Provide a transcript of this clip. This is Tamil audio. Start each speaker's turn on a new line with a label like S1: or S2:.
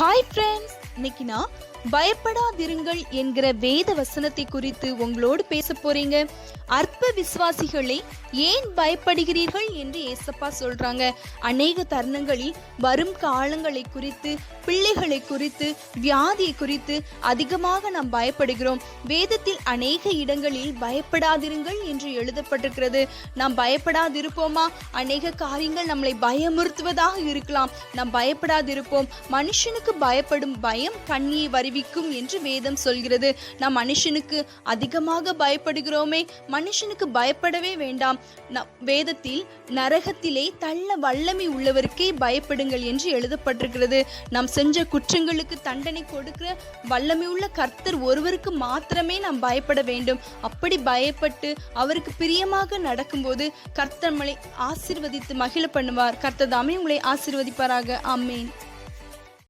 S1: ஹாய் ஃப்ரெண்ட்ஸ் இன்னைக்கு நான் பயப்படாதிருங்கள் என்கிற வேத வசனத்தை குறித்து உங்களோடு பேச போறீங்க. அற்ப விசுவாசிகளை ஏன் பயப்படுகிறீர்கள் என்று ஏசப்பா சொல்றாங்க. அநேக தருணங்களில் வரும் காலங்களை குறித்து பிள்ளைகளை குறித்து வியாதியை குறித்து அதிகமாக நாம் பயப்படுகிறோம். வேதத்தில் அநேக இடங்களில் பயப்படாதிருங்கள் என்று எழுதப்பட்டிருக்கிறது. நாம் பயப்படாதிருப்போமா? அநேக காரியங்கள் நம்மளை பயமுறுத்துவதாக இருக்கலாம். நாம் பயப்படாதிருப்போம். மனுஷனுக்கு பயப்படும் பயம் கண்ணியை அறிவிக்கும் என்று வேதம் சொல்கிறது. நாம் மனுஷனுக்கு அதிகமாக பயப்படுகிறோமே மனுஷனுக்கு பயப்படவே வேண்டாம். வேதத்தில் நரகத்திலே தள்ள வல்லமை உள்ளவருக்கே பயப்படுங்கள் என்று எழுதப்பட்டிருக்கிறது. நாம் செஞ்ச குற்றங்களுக்கு தண்டனை கொடுக்கிற வல்லமை உள்ள கர்த்தர் ஒருவருக்கு மாத்திரமே நாம் பயப்பட வேண்டும். அப்படி பயப்பட்டு அவருக்கு பிரியமாக நடக்கும்போது கர்த்தர் நம்மளை மகிழ பண்ணுவார். கர்த்தர் தாமே உங்களை ஆசீர்வதிப்பாராக. ஆமேன்.